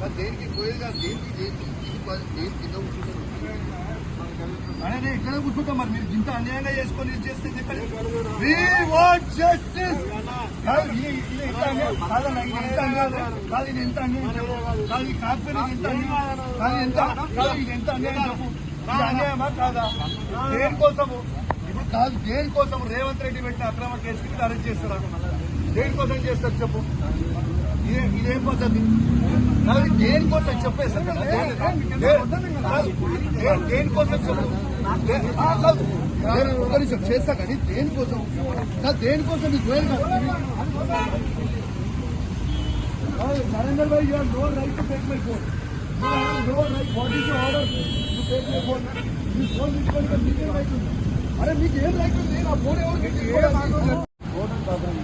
మరి దేనికి పోయేది కాదు దేనికి కింద కూర్చుంటారు? ఇక్కడే కూర్చుంటాం మరి. మీరు ఇంత అన్యాయంగా చేసుకొని ఇది చేస్తే చెప్పండి. justice. కాదు, ఇది- ఎంత అన్యాయం? కాదు, ఎంత? కాదు, ఎంత కాదు, ఇది ఎంత. ఇది అన్యాయమా కాదా? దేనికోసము ఇప్పుడు కాదు దేనికోసం రేవంత్ రెడ్డి పెట్టిన అక్రమ కేసు కింద అరెస్ట్ చేస్తారా? దేనికోసం చేస్తారు చెప్పు? ఇదే ఇదేం పద్ధతి దేనికోసం దే- దేనికోసం చెప్పు? ఒక నిమిషం చేస్తా కానీ దేనికోసం కాదు, దేనికోసం కాదు కాదు, నరేందర్ భాయ్ you no right to take my phone no right what is your order to take my phone me phone తీసుకొని మీకేం రైట్ ఉంది అరే మీకు ఏం రైట్ ఉంది? నా ఫోన్ ఎవరికి తీసుకోవడానికి? ఓటర్ ప్రాబ్లం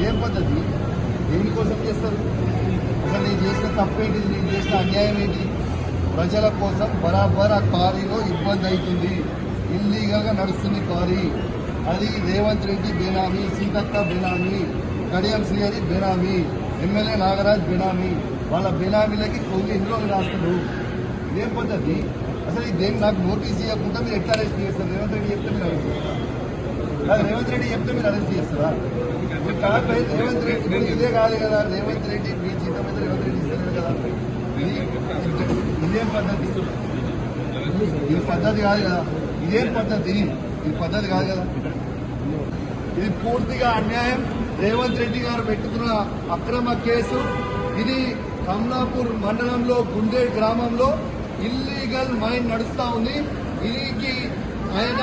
ఏం పద్ధతి దేనికోసం చేస్తారు అసలు నేను చేసిన తప్పేంటిది? నేను చేసిన అన్యాయం ఏంటి? ప్రజల కోసం బరాబర్ ఆ కారీలో ఇబ్బంది అవుతుంది. ఇల్లీగల్గా నడుస్తుంది కారీ అది రేవంత్ రెడ్డి బేనామీ సీతక్క బేనామీ కడియం శ్రీహరి బేనామీ ఎమ్మెల్యే నాగరాజ్ బేనామీ. వాళ్ళ బేనామీలకి కొన్ని ఇందులో రాస్తారు ఇదేం పద్ధతి? అసలు ఈ దేని నాకు నోటీస్ ఇవ్వకుండా మీరు ఎట్లా అరెస్ట్ చేస్తారు? రేవంత్ రెడ్డి చెప్తే మీరు అరెస్ట్ చేస్తారు రేవంత్ రెడ్డి చెప్తే మీరు అరెస్ట్ చేస్తారా? కాకపోతే రేవంత్ రెడ్డి ఇదే కాదు కదా రేవంత్ రెడ్డి మీ జీతం మీద రేవంత్ రెడ్డి ఇస్తారు కదా. ఇదేం పద్ధతి? ఇది పద్ధతి కాదు కదా. ఇదేం పద్ధతి? ఇది పద్ధతి కాదు కదా. ఇది పూర్తిగా అన్యాయం. రేవంత్ రెడ్డి గారు పెట్టుకున్న అక్రమ కేసు. ఇది కమలాపూర్ మండలంలో గుండే గ్రామంలో ఇల్లీగల్ మైన్ నడుస్తా ఉంది. దీనికి ఆయన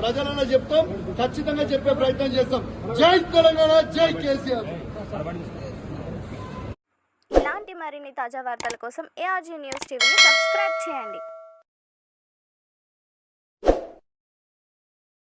ప్రజలన్నా చెప్తాం ఖచ్చితంగా చెప్పే ప్రయత్నం చేస్తాం. జై తెలంగాణ జై కేసీఆర్. ఇలాంటి మరిన్ని తాజా వార్తల కోసం ఏఆర్జీ న్యూస్ టీవీని సబ్స్క్రైబ్ చేయండి.